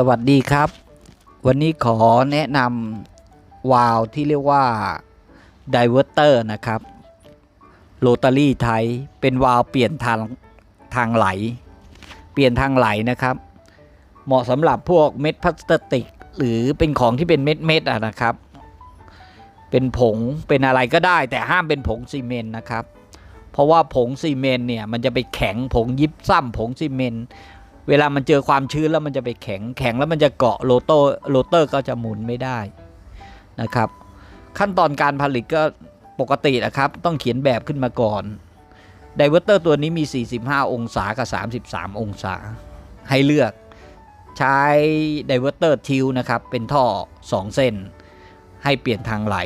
สวัสดีครับ วันนี้ขอแนะนำวาล์วที่เรียกว่า Diverter นะครับโรตารี่ไทยเป็นวาล์วเปลี่ยนทางทางไหล เปลี่ยนทางไหลนะครับ เหมาะสำหรับพวกเม็ดพลาสติก หรือเป็นของที่เป็นเม็ดเม็ดๆนะครับ เป็นผงเป็นอะไรก็ได้ แต่ห้ามเป็นผงซีเมนต์นะครับ เพราะว่าผงซีเมนต์เนี่ยมันจะไปแข็งผงยิบซ้ำผงซีเมนต์ เวลามันเจอความชื้นแล้วมันจะไปแข็งแข็งแล้วมันจะเกาะโรโตโรเตอร์ก็จะหมุนไม่ได้นะครับ ขั้นตอนการผลิตก็ปกตินะครับ ต้องเขียนแบบขึ้นมาก่อนไดเวอร์เตอร์ตัวนี้มี 45 องศากับ 33 องศา ให้เลือกใช้ไดเวอร์เตอร์ทิวนะครับ เป็นท่อ 2 เส้น ให้เปลี่ยนทางไหล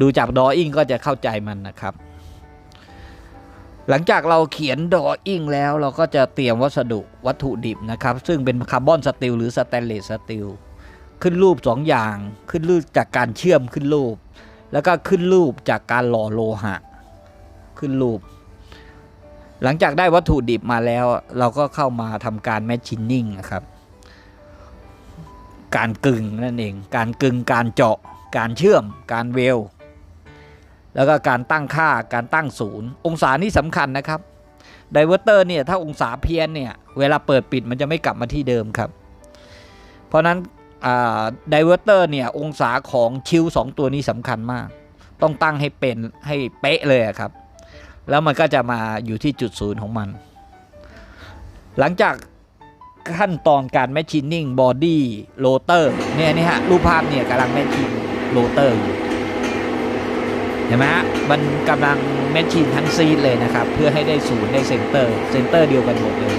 ดูจากดออิงก็จะเข้าใจมันนะครับ หลังจากเราเขียนดออิ่งแล้วเราก็จะเตรียมวัสดุวัตถุดิบนะครับ ซึ่งเป็นคาร์บอนสตีลหรือสแตนเลสสตีลขึ้นรูป 2 อย่าง ขึ้นรูปจากการเชื่อมขึ้นรูป แล้วก็ขึ้นรูปจากการหล่อโลหะ ขึ้นรูป หลังจากได้วัตถุดิบมาแล้ว เราก็เข้ามาทำการแมชชีนนิ่งนะครับ การกึ่งนั่นเอง การกึ่งการเจาะ การเชื่อม การเวล แล้วก็การตั้งค่าการตั้งศูนย์ องศานี่สำคัญนะครับไดเวอร์เตอร์เนี่ยถ้าองศาเพี้ยนเนี่ยเวลาเปิดปิดมันจะไม่กลับมาที่เดิมครับ เพราะนั้นไดเวอร์เตอร์เนี่ยองศาของชิว2ตัวนี้สำคัญมาก ต้องตั้งให้เป็นให้เป๊ะเลยครับ แล้วมันก็จะมาอยู่ที่จุดศูนย์ของมัน หลังจากขั้นตอนการแมชชีนิ่งบอดี้โรเตอร์เนี่ยนี่ฮะรูปภาพเนี่ยกำลังแมชชีนโรเตอร์อยู่ เห็นไหมฮะ มันกำลังแมชชีนทั้งซีดเลยนะครับ เพื่อให้ได้ศูนย์ได้เซนเตอร์ เซนเตอร์เดียวกันหมดเลย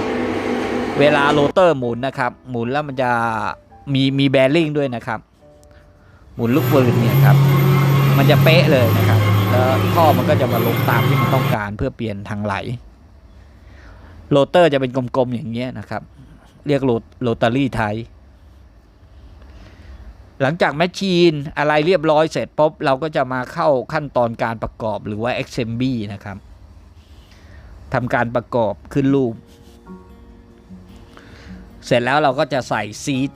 เวลาโรเตอร์หมุนนะครับ หมุนแล้วมันจะมีมีแบริ่งด้วยนะครับ หมุนลูกปืนเนี่ยครับ มันจะเป๊ะเลยนะครับ แล้วท่อมันก็จะมาลงตามที่มันต้องการเพื่อเปลี่ยนทางไหล โรเตอร์จะเป็นกลมๆอย่างเงี้ยนะครับ เรียกโรโรตารี่ไทย หลังจากแมชชีนอะไรเรียบร้อยเสร็จปุ๊บเราก็จะมาเข้าขั้นตอนการประกอบหรือว่า assembly นะครับทำการประกอบขึ้นรูป เสร็จแล้วเราก็จะใส่ซีด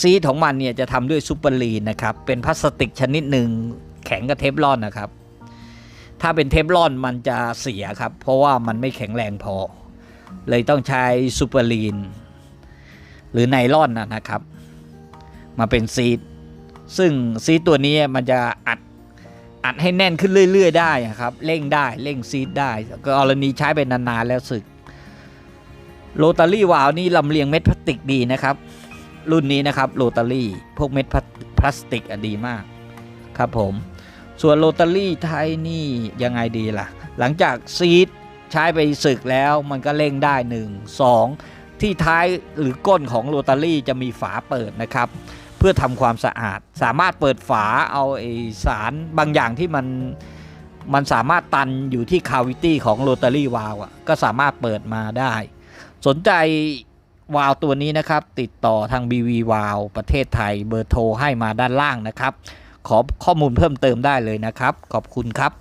ซีดของมันเนี่ยจะทำด้วยซูเปอร์ลีนนะครับ เป็นพลาสติกชนิดหนึ่งแข็งกับเทฟลอนนะครับ ถ้าเป็นเทฟลอนมันจะเสียครับ เพราะว่ามันไม่แข็งแรงพอ เลยต้องใช้ซูเปอร์ลีน หรือไนลอนนะนะครับ มาเป็นซีดซึ่งซีดตัวนี้มันจะอัดอัดให้แน่นขึ้นเรื่อย ๆ ได้ครับเร่งได้เร่งซีดได้กรณีใช้ไปนานๆแล้วสึกโรตารี่วาล์วนี่ลำเลียงเม็ดพลาสติกดีนะครับ รุ่นนี้นะครับโรตารี่พวกเม็ดพลาสติกอดีมากครับผม ส่วนโรตารี่ไทยนี่ยังไงดีล่ะ หลังจากซีดใช้ไปสึกแล้วมันก็เร่งได้ 1 2 ที่ท้ายหรือก้นของโรตารี่จะมีฝาเปิดนะครับ เพื่อทำความสะอาด สามารถเปิดฝาเอาไอสารบางอย่างที่มันมันสามารถตันอยู่ที่คาวิตี้ของโรตารี่วาล์วก็สามารถเปิดมาได้ สนใจวาล์วตัวนี้นะครับ ติดต่อทาง BV วาล์วประเทศไทยเบอร์โทรให้มาด้านล่างนะครับ ขอข้อมูลเพิ่มเติมได้เลยนะครับ ขอบคุณครับ